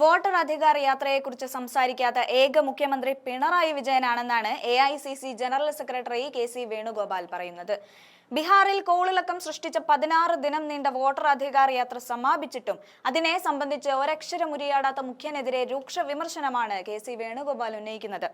Voter അധികാര യാത്രയെക്കുറിച്ച് സംസാരിക്കാത്ത ഏക മുഖ്യമന്ത്രി Pinarayi വിജയനാണെന്നാണ് A general secretary K Venugopal പറയുന്നത്. ബീഹാറിൽ കോളിളക്കം സൃഷ്ടിച്ച പതിനാറ് ദിനം നീണ്ട വോട്ടർ അധികാര യാത്ര സമാപിച്ചിട്ടും അതിനെ സംബന്ധിച്ച് ഒരക്ഷരം ഉരിയാടാത്ത മുഖ്യനെതിരെ രൂക്ഷ വിമർശനമാണ് കെ സി വേണുഗോപാൽ ഉന്നയിക്കുന്നത്.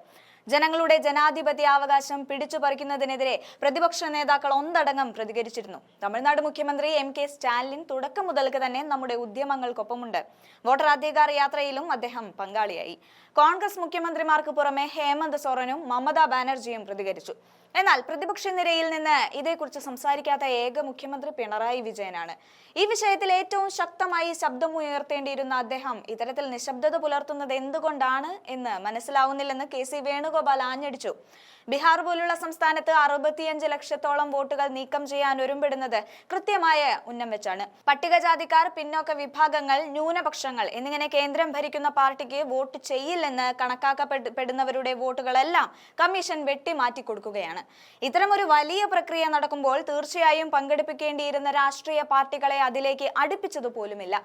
ജനങ്ങളുടെ ജനാധിപത്യാവകാശം പിടിച്ചു പറിക്കുന്നതിനെതിരെ പ്രതിപക്ഷ നേതാക്കൾ ഒന്നടങ്കം പ്രതികരിച്ചിരുന്നു. തമിഴ്നാട് മുഖ്യമന്ത്രി എം കെ സ്റ്റാലിൻ തുടക്കം മുതൽക്ക് തന്നെ നമ്മുടെ ഉദ്യമങ്ങൾക്കൊപ്പമുണ്ട്. വോട്ടർ അധികാര യാത്രയിലും അദ്ദേഹം പങ്കാളിയായി. കോൺഗ്രസ് മുഖ്യമന്ത്രിമാർക്ക് പുറമെ ഹേമന്ത് സോറനും മമതാ ബാനർജിയും പ്രതികരിച്ചു. എന്നാൽ പ്രതിപക്ഷ നിരയിൽ നിന്ന് ഇതേക്കുറിച്ച് സംസാരിക്കാത്ത ഏക മുഖ്യമന്ത്രി പിണറായി വിജയനാണ്. ഈ വിഷയത്തിൽ ഏറ്റവും ശക്തമായി ശബ്ദമുയർത്തേണ്ടിയിരുന്ന അദ്ദേഹം ഇത്തരത്തിൽ നിശബ്ദത പുലർത്തുന്നത് എന്തുകൊണ്ടാണ് എന്ന് മനസ്സിലാവുന്നില്ലെന്ന് കെ സി വേണുഗോപാൽ ആഞ്ഞടിച്ചു. ബീഹാർ പോലുള്ള സംസ്ഥാനത്ത് അറുപത്തിയഞ്ച് ലക്ഷത്തോളം വോട്ടുകൾ നീക്കം ചെയ്യാൻ ഒരുമ്പിടുന്നത് കൃത്യമായ ഉന്നം വെച്ചാണ്. പട്ടികജാതിക്കാർ പിന്നോക്ക വിഭാഗങ്ങൾ ന്യൂനപക്ഷങ്ങൾ എന്നിങ്ങനെ കേന്ദ്രം ഭരിക്കുന്ന പാർട്ടിക്ക് വോട്ട് ചെയ്യില്ലെന്ന് കണക്കാക്കപ്പെടുന്നവരുടെ വോട്ടുകളെല്ലാം കമ്മീഷൻ വെട്ടിമാറ്റി കൊടുക്കുകയാണ് ഇത്തരമൊരു വലിയ പ്രക്രിയ നടക്കുമ്പോൾ തീർച്ചയായും പങ്കെടുപ്പിക്കേണ്ടിയിരുന്ന രാഷ്ട്രീയ പാർട്ടികളെ അതിലേക്ക് അടുപ്പിച്ചതുപോലുമില്ല.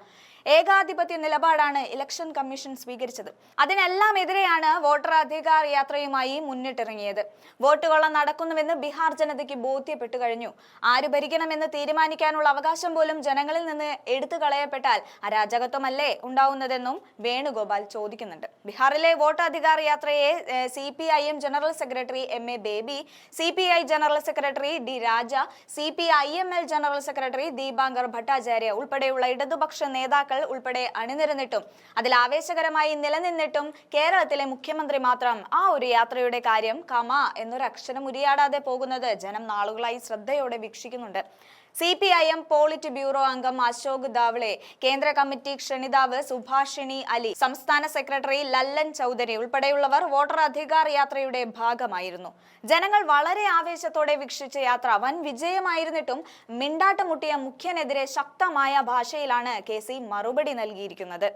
ഏകാധിപത്യ നിലപാടാണ് ഇലക്ഷൻ കമ്മീഷൻ സ്വീകരിച്ചത്. അതിനെല്ലാം എതിരെയാണ് വോട്ടർ അധികാർ യാത്രയുമായി മുന്നിട്ടിറങ്ങിയത്. വോട്ടുകൊള്ള നടക്കുന്നുവെന്ന് ബീഹാർ ജനതയ്ക്ക് ബോധ്യപ്പെട്ടു കഴിഞ്ഞു. ആര് ഭരിക്കണമെന്ന് തീരുമാനിക്കാനുള്ള അവകാശം പോലും ജനങ്ങളിൽ നിന്ന് എടുത്തു കളയപ്പെട്ടാൽ അരാജകത്വമല്ലേ ഉണ്ടാവുന്നതെന്നും വേണുഗോപാൽ ചോദിക്കുന്നുണ്ട്. ബീഹാറിലെ വോട്ട് അധികാർ യാത്രയെ C general secretary M A Baby C general secretary D Raja C P I M L general secretary Dipankar Bhattacharya ഉൾപ്പെടെയുള്ള ഇടതുപക്ഷ നേതാക്കൾ ഉൾപ്പെടെ അണിനിരന്നിട്ടും അതിൽ ആവേശകരമായി നിലനിന്നിട്ടും കേരളത്തിലെ മുഖ്യമന്ത്രി മാത്രം ആ ഒരു യാത്രയുടെ കാര്യം കമ എന്നൊരു അക്ഷരം ഉരിയാടാതെ പോകുന്നത് ജനം നാളുകളായി ശ്രദ്ധയോടെ വീക്ഷിക്കുന്നുണ്ട്. C P I M polit bureau അംഗം അശോക് ദാവ്ളെ കേന്ദ്ര കമ്മിറ്റി ക്ഷണിതാവ് സുഭാഷിണി അലി സംസ്ഥാന സെക്രട്ടറി ലല്ലൻ ചൗധരി ഉൾപ്പെടെയുള്ളവർ വോട്ടർ അധികാർ യാത്രയുടെ ഭാഗമായിരുന്നു. ജനങ്ങൾ വളരെ ആവേശത്തോടെ വീക്ഷിച്ച യാത്ര വൻ വിജയമായിരുന്നിട്ടും മിണ്ടാട്ടമുട്ടിയ മുഖ്യനെതിരെ ശക്തമായ ഭാഷയിലാണ് കെ മറുപടി നൽകിയിരിക്കുന്നത്.